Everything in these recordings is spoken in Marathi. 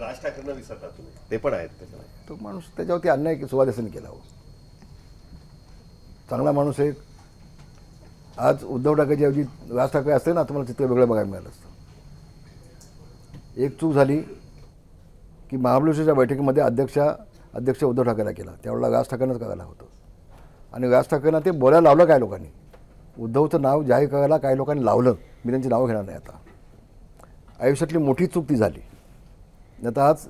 राज ठाकरेंना विसरता तुम्ही. ते पण आहेत त्याच्यामध्ये तो माणूस त्याच्यावरती अन्याय की केला हो. चांगला माणूस आहे. आज उद्धव ठाकरेच्या ऐवजी राज ठाकरे असते ना तुम्हाला चित्र वेगळं बघायला मिळालं असतं. एक चूक झाली की महाबळेश्वरच्या बैठकीमध्ये अध्यक्षा अध्यक्ष उद्धव ठाकरेला केला. त्यावेळेला राज ठाकरेंनाच करायला होतं. आणि राज ठाकरेंना ते बोलायला लावलं काय लोकांनी? उद्धवचं नाव जाहीर करायला काही लोकांनी लावलं? मी त्यांची नावं घेणार नाही आता. आयुष्यातली मोठी चूक ती झाली. नाही तर आज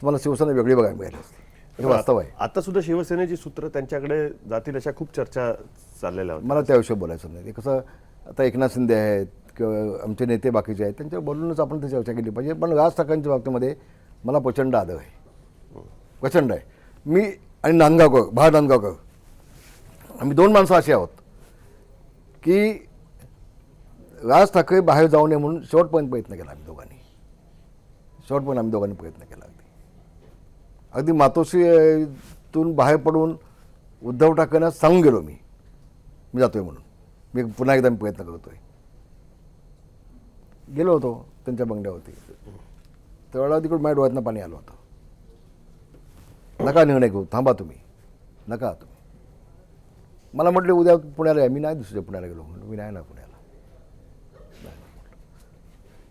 तुम्हाला शिवसेना वेगळी बघायला मिळाली. असते हे वास्तव आहे. आता सुद्धा शिवसेनेची सूत्र त्यांच्याकडे जातील अशा खूप चर्चा चाललेल्या होत्या. मला त्याविषयी बोलायचं नाही. कसं आता एकनाथ शिंदे आहेत किंवा आमचे नेते बाकीचे आहेत त्यांच्यावर बोलूनच आपण ती चर्चा केली पाहिजे. पण राज ठाकरेंच्या बाबतीमध्ये मला प्रचंड आदर आहे. प्रचंड आहे. मी आणि नांदगावकर भा नांदगावकर आम्ही दोन माणसं अशी आहोत की राज ठाकरे बाहेर जाऊ नये म्हणून शेवटपर्यंत प्रयत्न केला आम्ही दोघांनी. शेवटपर्यंत आम्ही दोघांनी प्रयत्न केला अगदी. अगदी मातोश्रीतून बाहेर पडून उद्धव ठाकरेंना सांगून गेलो मी. मी जातोय म्हणून. मी पुन्हा एकदा मी प्रयत्न करतोय. गेलो होतो त्यांच्या बंगल्यावरती. त्यावेळेला तिकडून माझ्या डोळ्यातनं पाणी आलं होतं. नका निर्णय घेऊ थांबा तुम्ही. नका तुम्ही. मला म्हटले उद्या पुण्याला या. मी नाही दुसऱ्या पुण्याला गेलो म्हणून. मी नाही ना पुण्याला.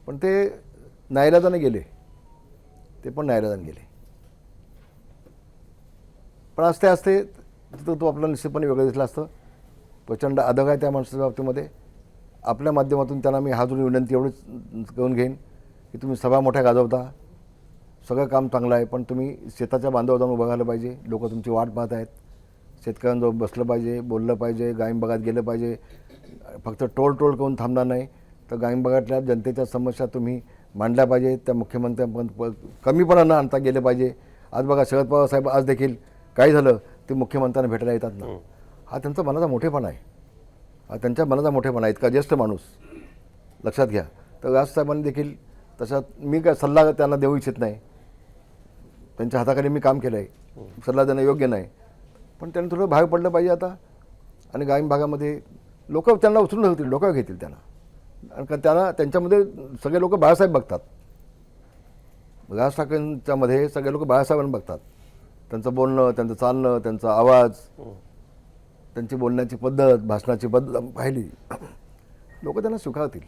पण ते नाईलाजाने गेले. ते पण न्यायालयात गेले. पण असते असते तिथं तो आपला निश्चितपणे वेगळं दिसला असतं. प्रचंड अधग आहे त्या माणसाच्या बाबतीमध्ये. आपल्या माध्यमातून त्यांना मी हा जुनी विनंती एवढीच करून घेईन की तुम्ही सभा मोठ्या गाजवता. सगळं काम चांगलं आहे पण तुम्ही शेताच्या बांधावर जाऊन उभं राहिलं पाहिजे. लोक तुमची वाट पाहत आहेत. शेतकऱ्यांजवळ बसलं पाहिजे बोललं पाहिजे गायन भागात गेलं पाहिजे. फक्त टोल टोल करून थांबणार नाही. तर गायम भागातल्या जनतेच्या समस्या तुम्ही मांडल्या पाहिजे त्या मुख्यमंत्र्यांपर्यंत कमीपणा न आणता गेले पाहिजे. आज बघा शरद पवार साहेब आज देखील काय झालं ते मुख्यमंत्र्यांना भेटायला येतात ना. हा. त्यांचा मनाचा मोठेपणा आहे. हा त्यांच्या मनाचा मोठेपणा आहे. इतका ज्येष्ठ माणूस. लक्षात घ्या. तर राजसाहेबांनी देखील तशात मी काय सल्ला त्यांना देऊ इच्छित नाही. त्यांच्या हाताखाली मी काम केलं आहे सल्ला देणं योग्य नाही. पण त्यांनी थोडं बाहेर पडलं पाहिजे आता. आणि ग्रामीण भागामध्ये लोक त्यांना उचलून होतील लोक घेतील त्यांना. आणि का त्यांना त्यांच्यामध्ये सगळे लोक बाळासाहेब बघतात. राज ठाकरेंच्यामध्ये सगळे लोक बाळासाहेबांना बघतात. त्यांचं बोलणं त्यांचं चालणं त्यांचा आवाज त्यांची बोलण्याची पद्धत भाषणाची पद्धत पाहिली. लोक त्यांना स्वीकारतील.